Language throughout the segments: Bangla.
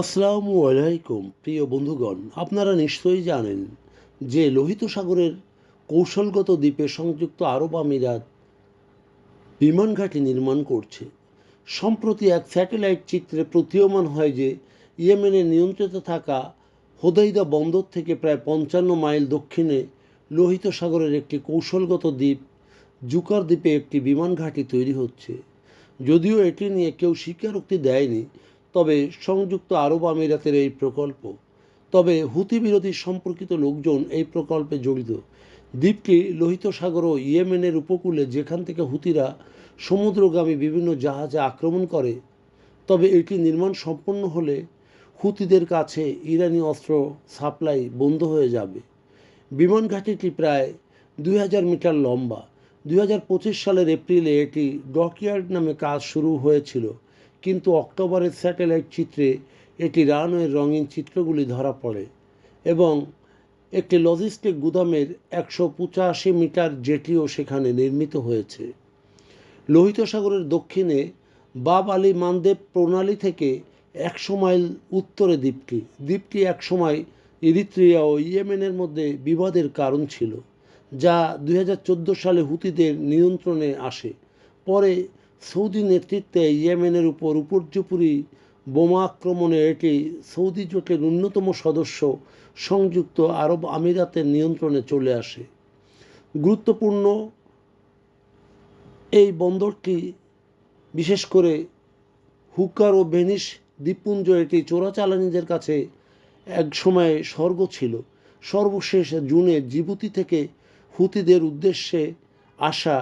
আসসালামু আলাইকুম, প্রিয় বন্ধুগণ, আপনারা নিশ্চয়ই জানেন যে লোহিত সাগরের কৌশলগত দ্বীপে সংযুক্ত আরব আমিরাত বিমান ঘাঁটি নির্মাণ করছে। সম্প্রতি এক স্যাটেলাইট চিত্রে প্রতীয়মান হয় যে ইয়েমেনের নিয়ন্ত্রিত থাকা হোদাইদা বন্দর থেকে প্রায় পঞ্চান্ন মাইল দক্ষিণে লোহিত সাগরের একটি কৌশলগত দ্বীপ জুকার দ্বীপে একটি বিমান ঘাঁটি তৈরি হচ্ছে। যদিও এটি নিয়ে কেউ স্বীকারোক্তি দেয়নি তবে সংযুক্ত আরব আমিরাতের এই প্রকল্প, তবে হুতি বিরোধী সম্পর্কিত লোকজন এই প্রকল্পে জড়িত। দ্বীপটি লোহিত সাগর ও ইয়েমেনের উপকূলে যেখান থেকে হুতিরা সমুদ্রগামী বিভিন্ন জাহাজে আক্রমণ করে, তবে এটি নির্মাণ সম্পন্ন হলে হুতিদের কাছে ইরানি অস্ত্র সাপ্লাই বন্ধ হয়ে যাবে। বিমান ঘাঁটিটি প্রায় দুই হাজার মিটার লম্বা। দুই হাজার পঁচিশ সালের এপ্রিলে এটি ডকইয়ার্ড নামে কাজ শুরু হয়েছিল। কিন্তু অক্টোবরের স্যাটেলাইট চিত্রে এটি রানওয়ের রঙিন চিত্রগুলি ধরা পড়ে এবং একটি লজিস্টিক গুদামের একশো পঁচাশি মিটার জেটিও সেখানে নির্মিত হয়েছে। লোহিত সাগরের দক্ষিণে বাব আলী মানদেব প্রণালী থেকে একশো মাইল উত্তরে দ্বীপটি। দ্বীপটি একসময় ইরিত্রিয়া ও ইয়েমেনের মধ্যে বিবাদের কারণ ছিল, যা দু হাজার চোদ্দ সালে হুতিদের নিয়ন্ত্রণে আসে। পরে সৌদি নেতৃত্বে ইয়েমেনের উপর উপর্যুপুরি বোমা আক্রমণে এটি সৌদি জোটের অন্যতম সদস্য সংযুক্ত আরব আমিরাতের নিয়ন্ত্রণে চলে আসে। গুরুত্বপূর্ণ এই বন্দরটি, বিশেষ করে হুকার ও ভেনিস দ্বীপপুঞ্জ এটি চোরাচালানিদের কাছে এক সময়ে স্বর্গ ছিল। সর্বশেষ জুনে জিবুতি থেকে হুতিদের উদ্দেশ্যে আসা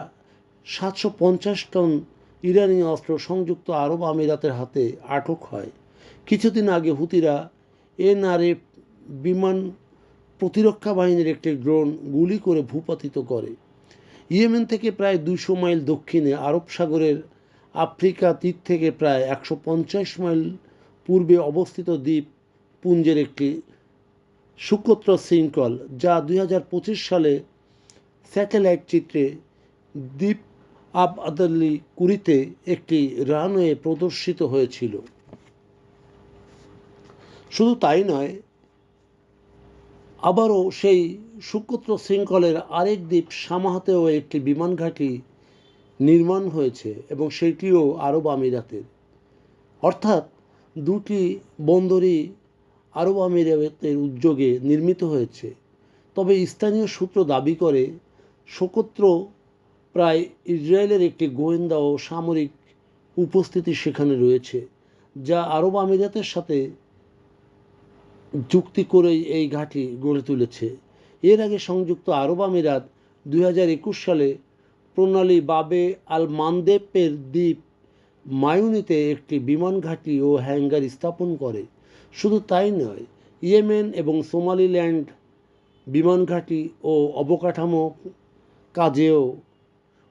সাতশো পঞ্চাশ টন ইরানি অস্ত্র সংযুক্ত আরব আমিরাতের হাতে আটক হয়। কিছুদিন আগে হুতিরা এনআরএফ বিমান প্রতিরক্ষা বাহিনীর একটি ড্রোন গুলি করে ভূপাতিত করে। ইয়েমেন থেকে প্রায় দুশো মাইল দক্ষিণে আরব সাগরের আফ্রিকা তীর থেকে প্রায় একশো পঞ্চাশ মাইল পূর্বে অবস্থিত দ্বীপ পুঞ্জের একটি সুকোত্র শৃঙ্খল, যা দুই হাজার পঁচিশ সালে স্যাটেলাইট চিত্রে দ্বীপ আব আদাল্লি কুড়িতে একটি রানওয়ে প্রদর্শিত হয়েছিল। শুধু তাই নয়, আবারও সেই সুকোত্র শৃঙ্খলের আরেক দ্বীপ সামাহাতেও একটি বিমান ঘাঁটি নির্মাণ হয়েছে এবং সেটিও আরব আমিরাতের। অর্থাৎ দুটি বন্দরই আরব আমিরাতের উদ্যোগে নির্মিত হয়েছে। তবে স্থানীয় সূত্র দাবি করে শোকত্র প্রায় ইসরায়েলের একটি গোয়েন্দা ও সামরিক উপস্থিতি সেখানে রয়েছে, যা আরব আমিরাতের সাথে চুক্তি করেই এই ঘাঁটি গড়ে তুলেছে। এর আগে সংযুক্ত আরব আমিরাত দু হাজার একুশ সালে প্রণালী বাবে আল মানদেপের দ্বীপ মায়ুনিতে একটি বিমান ঘাঁটি ও হ্যাঙ্গার স্থাপন করে। শুধু তাই নয়, ইয়েমেন এবং সোমালিল্যান্ড বিমান ঘাঁটি ও অবকাঠামো কাজেও